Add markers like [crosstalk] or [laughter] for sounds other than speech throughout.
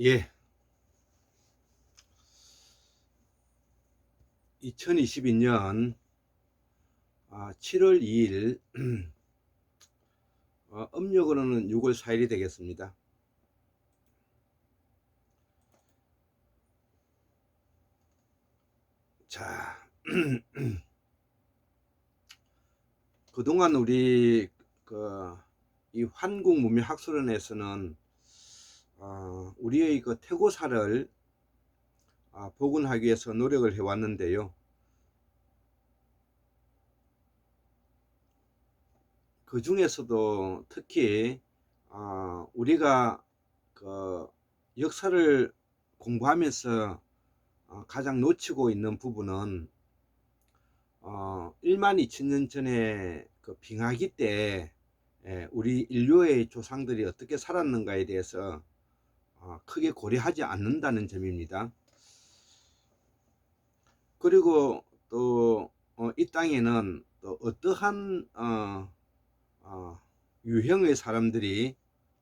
예. 2022년 7월 2일 어, 음력으로는 6월 4일이 되겠습니다. 자, [clears throat] 그동안 우리 그 이 환국 문명 학술원에서는 어, 우리의 그 태고사를 아, 복원하기 위해서 노력을 해왔는데요. 그 중에서도 특히 아, 우리가 그 역사를 공부하면서 어, 가장 놓치고 있는 부분은 어, 1만 2천 년 전에 그 빙하기 때 예, 우리 인류의 조상들이 어떻게 살았는가에 대해서 어, 크게 고려하지 않는다는 점입니다. 그리고 또 이 땅에는 또 어떠한 어, 어, 유형의 사람들이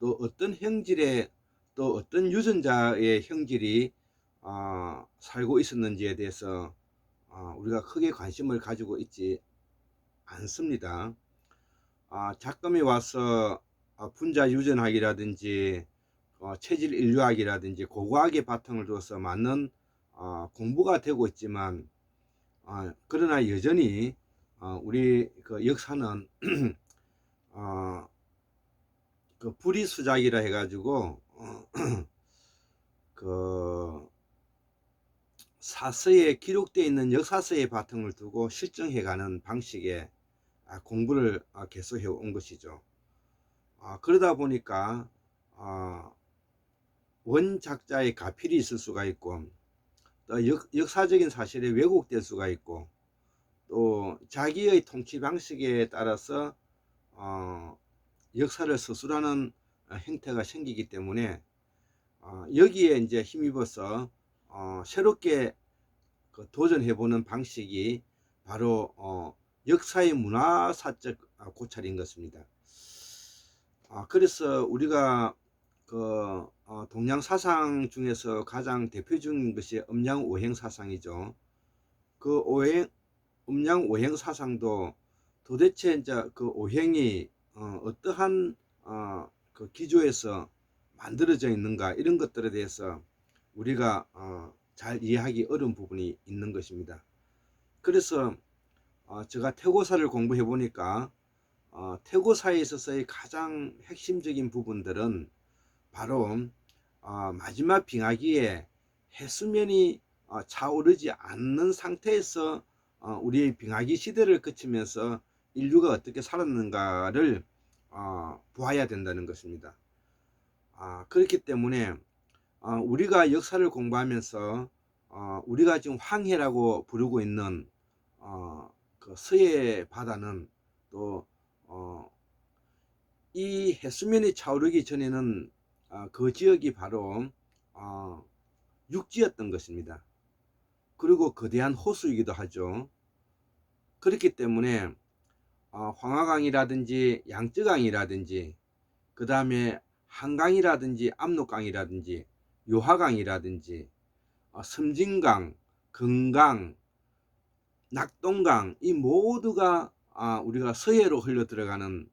또 어떤 형질의 또 어떤 유전자의 형질이 어, 살고 있었는지에 대해서 어, 우리가 크게 관심을 가지고 있지 않습니다. 아, 작금이 와서 어, 분자 유전학이라든지 어, 체질 인류학이라든지 고고학의 바탕을 두어서 많은 어, 공부가 되고 있지만 어, 그러나 여전히 어, 우리 그 역사는 [clears throat] 어, 그 불이수작이라 해가지고 어, [clears throat] 그 사서에 기록되어 있는 역사서의 바탕을 두고 실정해가는 방식의 아, 공부를 아, 계속해 온 것이죠. 아, 그러다 보니까 아, 원작자의 가필이 있을 수가 있고 또 역, 역사적인 사실에 왜곡될 수가 있고 또 자기의 통치 방식에 따라서 어, 역사를 서술하는 형태가 생기기 때문에 어, 여기에 이제 힘입어서 어, 새롭게 그 도전해보는 방식이 바로 어, 역사의 문화사적 고찰인 것입니다. 아, 그래서 우리가 그 어, 동양 사상 중에서 가장 대표적인 것이 음양 오행 사상이죠. 그 오행 음양 오행 사상도 도대체 이제 그 오행이 어, 어떠한 어, 그 기조에서 만들어져 있는가 이런 것들에 대해서 우리가 어, 잘 이해하기 어려운 부분이 있는 것입니다. 그래서 어, 제가 태고사를 공부해 보니까 어, 태고사에 있어서의 가장 핵심적인 부분들은 바로 어, 마지막 빙하기에 해수면이 어, 차오르지 않는 상태에서 어, 우리의 빙하기 시대를 거치면서 인류가 어떻게 살았는가를 어, 보아야 된다는 것입니다. 아, 그렇기 때문에 어, 우리가 역사를 공부하면서 어, 우리가 지금 황해라고 부르고 있는 어, 그 서해 바다는 또 어, 이 해수면이 차오르기 전에는 어, 그 지역이 바로 어, 육지였던 것입니다. 그리고 거대한 호수이기도 하죠. 그렇기 때문에 어, 황하강이라든지 양쯔강이라든지 그 다음에 한강이라든지 압록강이라든지 요하강이라든지 어, 섬진강, 금강, 낙동강 이 모두가 아, 우리가 서해로 흘러 들어가는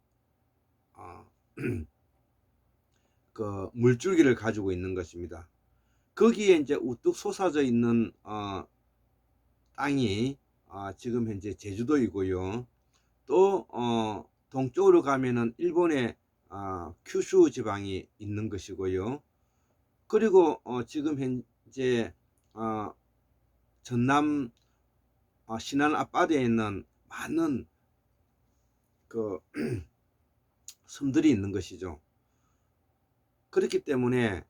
어, [clears throat] 그 물줄기를 가지고 있는 것입니다. 거기에 이제 우뚝 솟아져 있는 어, 땅이 어, 지금 현재 제주도이고요. 또 어, 동쪽으로 가면은 일본의 어, 큐슈 지방이 있는 것이고요. 그리고 어, 지금 현재 어, 전남 어, 신안 앞바다에 있는 많은 그 [clears throat] 섬들이 있는 것이죠. 그렇기 때문에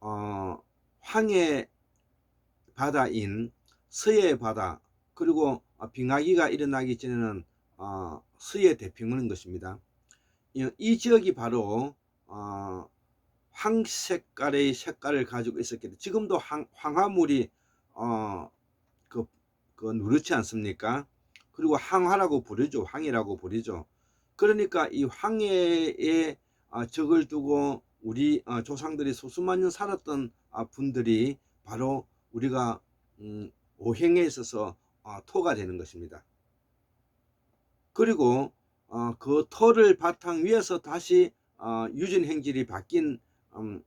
어, 황해 바다인 서해 바다 그리고 어, 빙하기가 일어나기 전에는 어, 서해 대평원인 것입니다. 이, 이 지역이 바로 어, 황 색깔의 색깔을 가지고 있었기 때문에 지금도 황, 황화물이 어, 그, 그 누렇지 않습니까? 그리고 항화라고 부르죠. 황이라고 부르죠. 그러니까 이 황해에 어, 적을 두고 우리 어, 조상들이 수수만 년 살았던 아, 분들이 바로 우리가 음, 오행에 있어서 어, 토가 되는 것입니다. 그리고 어, 그 토를 바탕 위에서 다시 어, 유전 행질이 바뀐 음,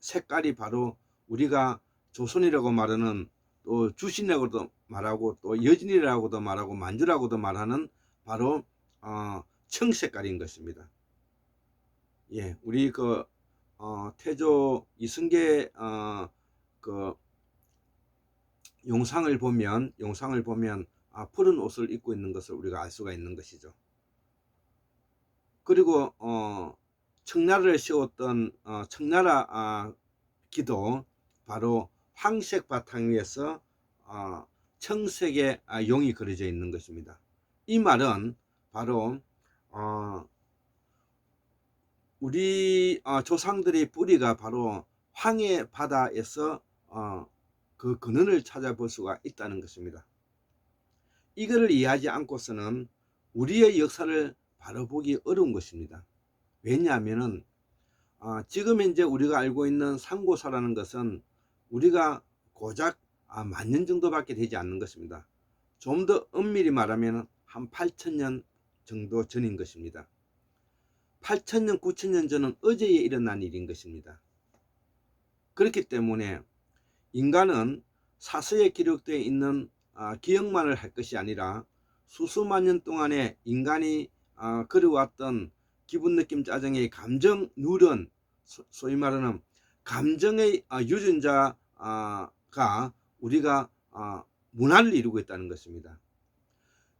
색깔이 바로 우리가 조선이라고 말하는 또 주신이라고도 말하고 또 여진이라고도 말하고 만주라고도 말하는 바로 어, 청 색깔인 것입니다. 예, 우리 그 어, 태조 이승계 어, 그 용상을 보면 용상을 보면 아, 푸른 옷을 입고 있는 것을 우리가 알 수가 있는 것이죠. 그리고 어, 청나라를 씌웠던 어, 청나라 아, 기도 바로 황색 바탕 위에서 어, 청색의 아, 용이 그려져 있는 것입니다. 이 말은 바로 어, 우리 어, 조상들의 뿌리가 바로 황해 바다에서 어, 그 근원을 찾아볼 수가 있다는 것입니다. 이거를 이해하지 않고서는 우리의 역사를 바로 보기 어려운 것입니다. 왜냐하면은 어, 지금 현재 우리가 알고 있는 상고사라는 것은 우리가 고작 아, 만년 정도밖에 되지 않는 것입니다. 좀 더 엄밀히 말하면 한 8천년 정도 전인 것입니다. 8천년, 9천년 전은 어제에 일어난 일인 것입니다. 그렇기 때문에 인간은 사서에 기록되어 있는 아, 기억만을 할 것이 아니라 수수만 년 동안에 인간이 아, 그려왔던 기분, 느낌, 짜증의 감정, 누런 소, 소위 말하는 감정의 아, 유전자가 우리가 아, 문화를 이루고 있다는 것입니다.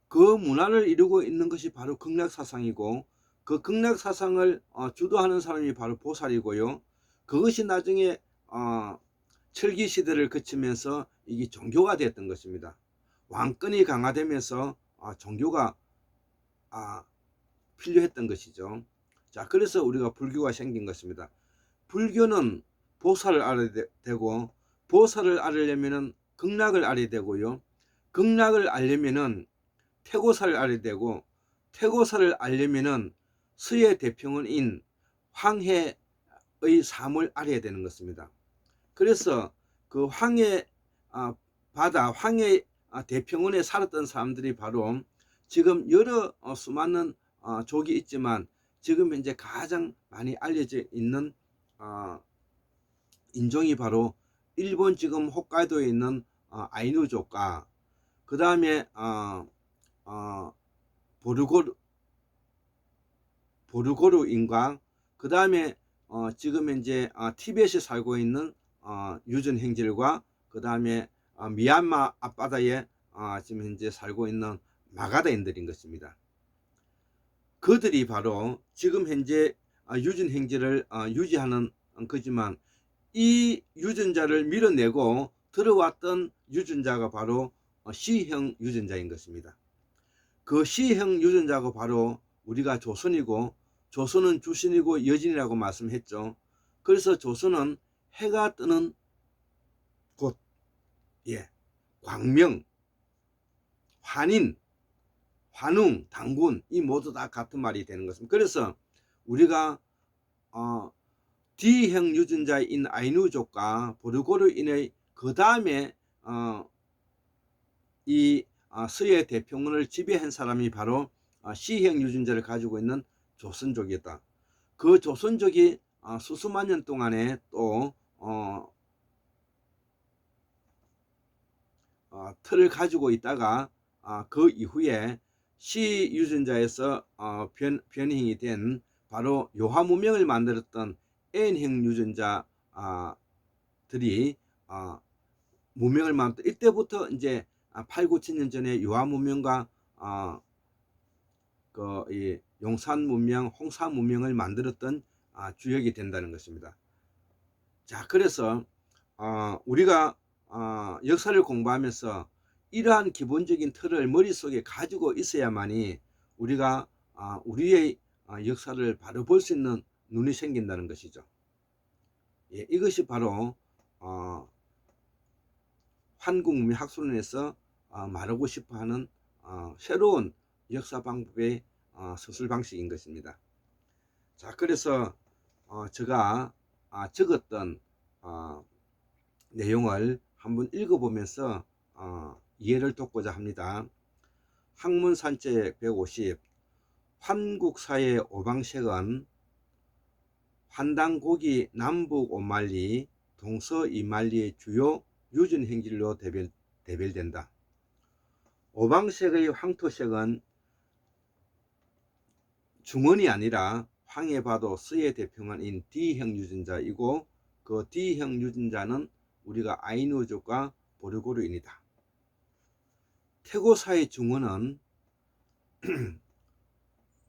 그 문화를 이루고 있는 것이 바로 극락 사상이고 그 극락 사상을 어, 주도하는 사람이 바로 보살이고요. 그것이 나중에 어, 철기 시대를 거치면서 이게 종교가 되었던 것입니다. 왕권이 강화되면서 아, 종교가 아, 필요했던 것이죠. 자, 그래서 우리가 불교가 생긴 것입니다. 불교는 보살을 알아야 되고 보살을 알려면은 극락을 알아야 되고요. 극락을 알려면은 태고사를 알아야 되고 태고사를 알려면은 서예 대평원인 황해의 삶을 알아야 되는 것입니다. 그래서 그 황해 아, 바다 황해 아, 대평원에 살았던 사람들이 바로 지금 여러 어, 수많은 어, 족이 있지만 지금 현재 가장 많이 알려져 있는 어, 인종이 바로 일본 지금 홋카이도에 있는 어, 아이누족과 그 다음에 보르고르 보르고르인과 그 다음에 어, 지금 현재 어, 티벳에 살고 있는 어, 유전 행질과 그 다음에 어, 미얀마 앞바다에 어, 지금 현재 살고 있는 마가다인들인 것입니다. 그들이 바로 지금 현재 어, 유전 행질을 어, 유지하는 거지만 이 유전자를 밀어내고 들어왔던 유전자가 바로 어, C형 유전자인 것입니다. 그 C형 유전자가 바로 우리가 조선이고 조선은 주신이고 여진이라고 말씀했죠. 그래서 조선은 해가 뜨는 곳, 예, 광명, 환인, 환웅, 당군 이 모두 다 같은 말이 되는 것입니다. 그래서 우리가 어, D형 유전자인 아이누족과 보르고르인의 그 다음에 어, 이 어, 서해 대평원을 지배한 사람이 바로 어, C형 유전자를 가지고 있는 조선족이었다. 그 조선족이 어, 수수만 년 동안에 또 어, 어, 틀을 가지고 있다가 어, 그 이후에 C 유전자에서 어, 변, 변형이 된 바로 요하 문명을 만들었던 N형 유전자들이 어, 문명을 만들 이때부터 이제 8, 9, 7년 전에 요하 문명과 어, 그 이 용산 문명, 홍사 문명을 만들었던 아, 주역이 된다는 것입니다. 자, 그래서 어, 우리가 어, 역사를 공부하면서 이러한 기본적인 틀을 머릿속에 가지고 있어야만이 우리가 어, 우리의 어, 역사를 바로 볼 수 있는 눈이 생긴다는 것이죠. 예, 이것이 바로 어, 한국문명 학술원에서 어, 말하고 싶어하는 어, 새로운 역사 방법의 어, 서술 방식인 것입니다. 자, 그래서 어, 제가 아, 적었던 어, 내용을 한번 읽어보면서 어, 이해를 돕고자 합니다. 학문 산책 150 환국사의 오방색은 환단고기 남북 오만리 동서 이만리의 주요 유전 행질로 대별, 대별된다. 오방색의 황토색은 중원이 아니라 황해 봐도 스의 대표만인 D형 유전자이고 그 D형 유전자는 우리가 아이누족과 보르고르인이다. 태고사의 중원은 [clears throat]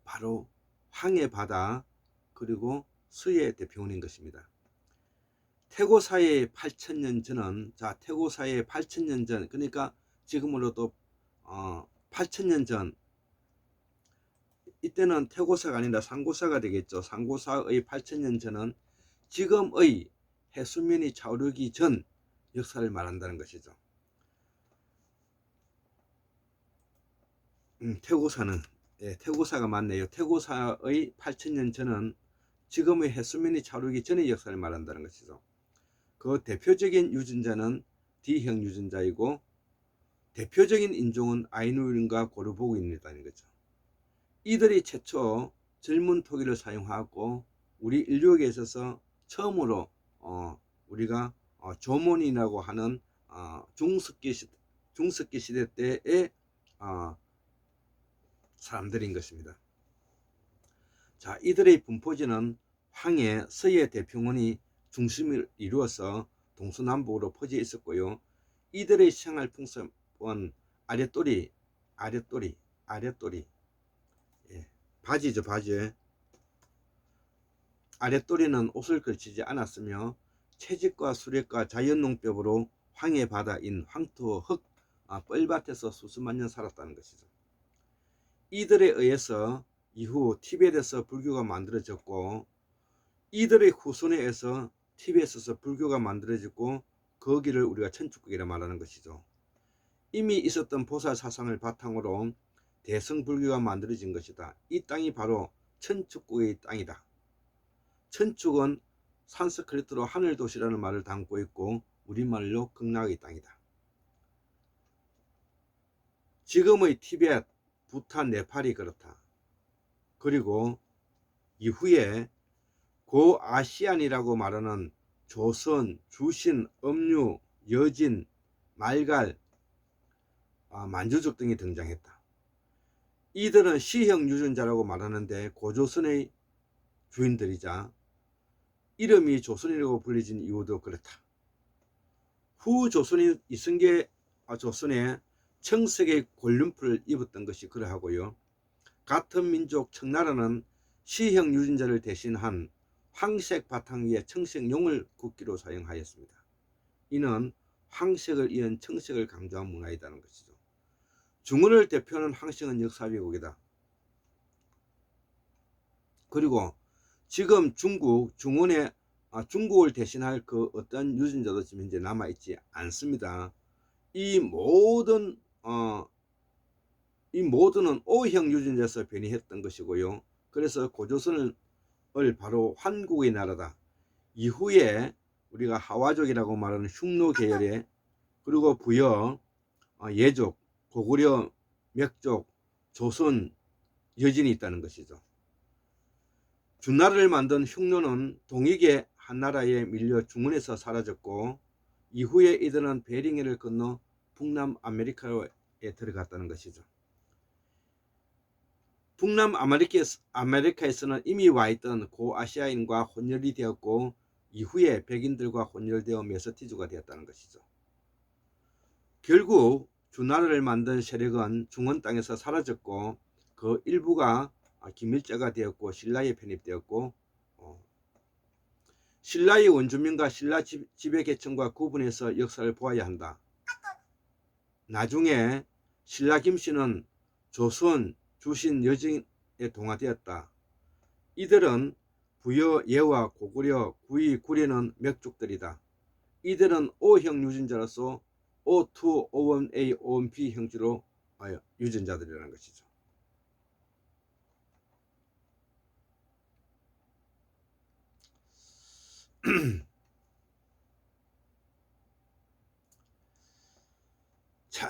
바로 황해 바다 그리고 스의 대표원인 것입니다. 태고사의 8천년 전은 자 태고사의 8천년 전 그러니까 지금으로도 어, 8천년 전 이때는 태고사가 아니라 상고사가 되겠죠. 상고사의 8천년 전은 지금의 해수면이 차오르기 전 역사를 말한다는 것이죠. 음, 태고사는 예, 태고사가 맞네요. 태고사의 8천년 전은 지금의 해수면이 차오르기 전의 역사를 말한다는 것이죠. 그 대표적인 유전자는 D형 유전자이고 대표적인 인종은 아이누인과 고르보그인이라는 거죠. 이들이 최초 젊은 토기를 사용하고 우리 인류에게 있어서 처음으로 어, 우리가 어, 조몬이라고 하는 어, 중석기 시 중석기 시대 때의 어, 사람들인 것입니다. 자, 이들의 분포지는 황해 서해 대평원이 중심을 이루어서 동서남북으로 퍼져 있었고요. 이들의 생활 풍습은 아랫도리, 아랫도리, 아랫도리, 예, 바지죠, 바지. 아랫도리는 옷을 걸치지 않았으며 채집과 수렵과 자연농법으로 황해 바다인 황토, 흙, 아, 뻘밭에서 수수만 년 살았다는 것이죠. 이들에 의해서 이후 티베트에서 불교가 만들어졌고 이들의 후손에 의해서 티베트에서 불교가 만들어졌고 거기를 우리가 천축국이라 말하는 것이죠. 이미 있었던 보살 사상을 바탕으로 대성 불교가 만들어진 것이다. 이 땅이 바로 천축국의 땅이다. 천축은 산스크리트로 하늘 도시라는 말을 담고 있고 우리말로 극락의 땅이다. 지금의 티베트, 부탄, 네팔이 그렇다. 그리고 이후에 고아시안이라고 말하는 조선, 주신, 음류, 여진, 말갈, 아, 만주족 등이 등장했다. 이들은 시형 유전자라고 말하는데 고조선의 주인들이자 이름이 조선이라고 불리진 이유도 그렇다. 후 조선인 이승계 아, 조선에 청색의 골륜풀을 입었던 것이 그러하고요. 같은 민족 청나라는 시형 유전자를 대신한 황색 바탕 위에 청색 용을 국기로 사용하였습니다. 이는 황색을 이은 청색을 강조한 문화이다는 것이죠. 중원을 대표하는 황색은 역사비국이다. 그리고 지금 중국 중원에 아, 중국을 대신할 그 어떤 유전자도 지금 현재 남아 있지 않습니다. 이 모든 어, 이 모두는 O형 유전자에서 변이했던 것이고요. 그래서 고조선을 바로 환국의 나라다. 이후에 우리가 하와족이라고 말하는 흉노 계열의 그리고 부여, 어, 예족, 고구려, 맥족, 조선, 여진이 있다는 것이죠. 준나라를 만든 흉노는 동익의 한나라에 밀려 중원에서 사라졌고 이후에 이들은 베링해를 건너 북남 아메리카에 들어갔다는 것이죠. 북남 아메리카에서는 이미 와 있던 고아시아인과 혼혈이 되었고 이후에 백인들과 혼혈되어 메서티주가 되었다는 것이죠. 결국 주나라를 만든 세력은 중원 땅에서 사라졌고 그 일부가 기밀자가 되었고 신라에 편입되었고 어, 신라의 원주민과 신라 지배 계층과 구분해서 역사를 보아야 한다. 나중에 신라 김씨는 조선 주신 여정에 동화되었다. 이들은 부여, 예와, 고구려, 구이, 구려는 맥족들이다. 이들은 O형 유전자로서 O2, O1A, O1B 형질로 유전자들이라는 것이죠. [clears throat] 자,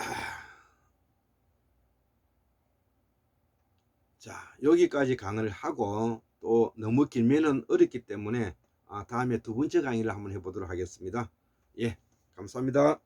자 여기까지 강의를 하고 또 너무 길면은 어렵기 때문에 아, 다음에 두 번째 강의를 한번 해보도록 하겠습니다. 예, 감사합니다.